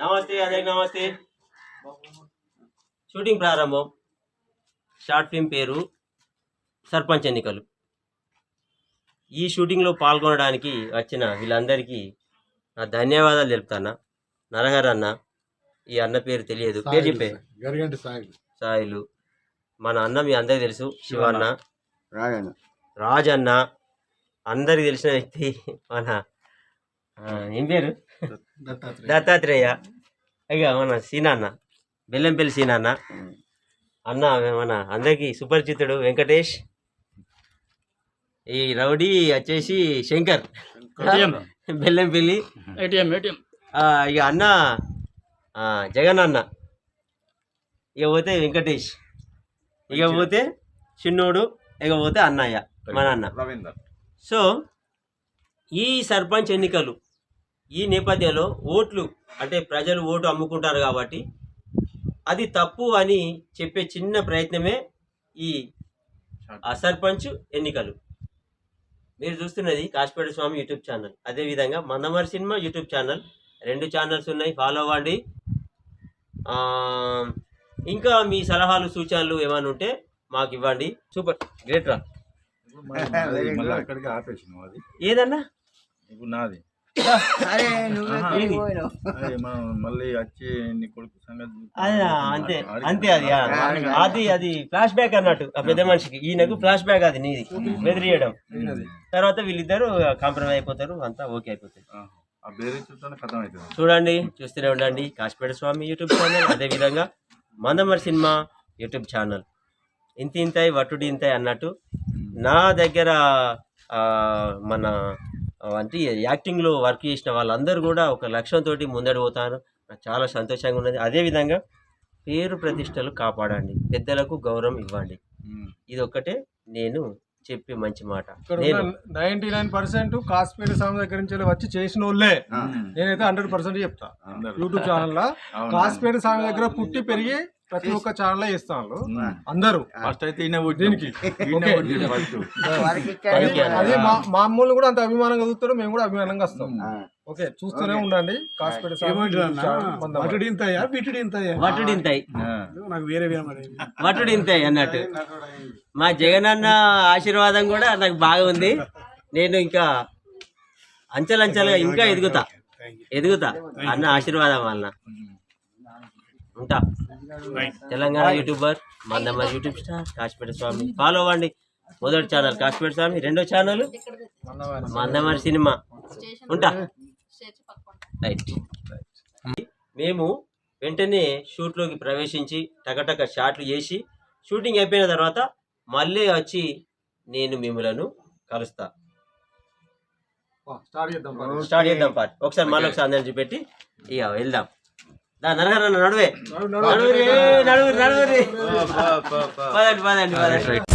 నమస్తే అందరికి నమస్తే. షూటింగ్ ప్రారంభం. షార్ట్ ఫిల్మ్ పేరు సర్పంచ్ ఎన్నికలు. ఈ షూటింగ్లో పాల్గొనడానికి వచ్చిన వీళ్ళందరికీ నా ధన్యవాదాలు తెలుపుతాను? నరహర్ అన్న ఈ అన్న పేరు తెలియదు. పేరు చెప్పే. సాయిలు. మన అన్న మీ అందరికి తెలుసు శివన్న రాయన్న రాజన్న. అందరికి తెలిసిన వ్యక్తి మన ఏం పేరు? దత్తాత్రేయ. ఇక మన సీనాన్న బెల్లంపల్లి సీనాన్న. అన్న మన అందరికి సుపరిచితుడు వెంకటేష్. ఈ రౌడీ వచ్చేసి శంకర్. బెల్లంపల్లి. ఇక అన్న జగన్ అన్న. ఇక పోతే వెంకటేష్. ఇక పోతే చిన్నోడు ఇక పోతే అన్నయ్య మన అన్న. రవీందర్. సో ఈ సర్పంచ్ ఎన్నికలు ఈ నేపథ్యంలో ఓట్లు అంటే ప్రజలు ఓటు అమ్ముకుంటారు కాబట్టి అది తప్పు అని చెప్పే చిన్న ప్రయత్నమే ఈ సర్పంచ్ ఎన్నికలు. మీరు చూస్తున్నది కాశీపేట స్వామి యూట్యూబ్ ఛానల్. అదేవిధంగా మందమరి సినిమా యూట్యూబ్ ఛానల్. రెండు ఛానల్స్ ఉన్నాయి ఫాలో అవ్వండి. ఇంకా మీ సలహాలు సూచనలు ఏమైనా ఉంటే మాకు ఇవ్వండి. సూపర్. గ్రేట్ రా. ఏదన్నా? ఇప్పుడు నాది. అరే మనం మళ్ళీ వచ్చి నీ కొడుకు సంగతి అంతే అంతే అది. అది అది ఫ్లాష్ బ్యాక్ అన్నట్టు ఆ పెద్ద మనిషికి. ఈయనకు ఫ్లాష్ బ్యాక్ అది నీది. బెదిరియడం. తర్వాత వీళ్ళిద్దరు కాంప్రమైజ్ అయిపోతారు అంతా ఓకే అయిపోతాయి. ఆ, ఆ బేరించుతోనే ఖతం అవుతుంది చూడండి చూస్తూనే ఉండండి. కాశీపేట స్వామి యూట్యూబ్ ఛానల్ అదేవిధంగా మందమర్ సినిమా యూట్యూబ్ ఛానల్ ఇంత ఇంతాయి వట్టుడి ఇంతాయి అన్నట్టు నా దగ్గర మన అంటే యాక్టింగ్లో వర్క్ చేసిన వాళ్ళందరూ కూడా ఒక లక్ష్యంతో ముందడు పోతారు నాకు చాలా సంతోషంగా ఉన్నది. అదేవిధంగా పేరు ప్రతిష్టలు కాపాడండి. పెద్దలకు గౌరవం ఇవ్వండి. ఇది ఒక్కటే నేను చెప్పే మంచి మాట. Ninety nine percent Kashmir Swami దగ్గర నుంచి వచ్చి చేసిన వాళ్ళే నేనైతే హండ్రెడ్ పర్సెంట్ చెప్తా. యూట్యూబ్ ఛానల్లో అవును. కాశ్మీర్ స్వామి దగ్గర పుట్టి పెరిగి ప్రతి ఒక్క ఛానల్ ఇస్తాను. అందరూ. ఫస్ట్ అయితే దీనికి. అది- ఇచ్చాడు. అది మా మా అమ్మోళ్ళు కూడా అంత అభిమానంగా చూస్తారు మేము కూడా అభిమానంగా వస్తాం. ఓకే చూస్తూనే ఉండండి. నాకు వేరే అన్నట్టు. మా జగనన్న ఆశీర్వాదం కూడా నాకు బాగా ఉంది. నేను ఇంకా అంచెలంచెలుగా ఇంకా ఎదుగుతా. ఎదుగుతా. అన్న ఆశీర్వాదం వలన. ఉంటా. Telangana YouTuber Mandamma YouTube star Kashipet Swami. Follow అవ్వండి. మొదటి ఛానల్ కాశీపేట స్వామి రెండో ఛానల్ మందమరి సినిమా. ఉంటా. రైట్ మేము వెంటనే షూట్లోకి ప్రవేశించి టకటక షాట్లు చేసి షూటింగ్ అయిపోయిన తర్వాత మళ్ళీ వచ్చి నేను మిమ్మలను కలుస్తా. స్టార్ట్ చేద్దాం పద. స్టార్ట్ చేద్దాం పార్ట్. ఒకసారి మళ్ళీ ఒకసారి అందరిని చూపెట్టి ఇక వెళ్దాం. దా నరగర నడువే. నడువురి నడువురి నడువురి పదండి పదండి పదండి.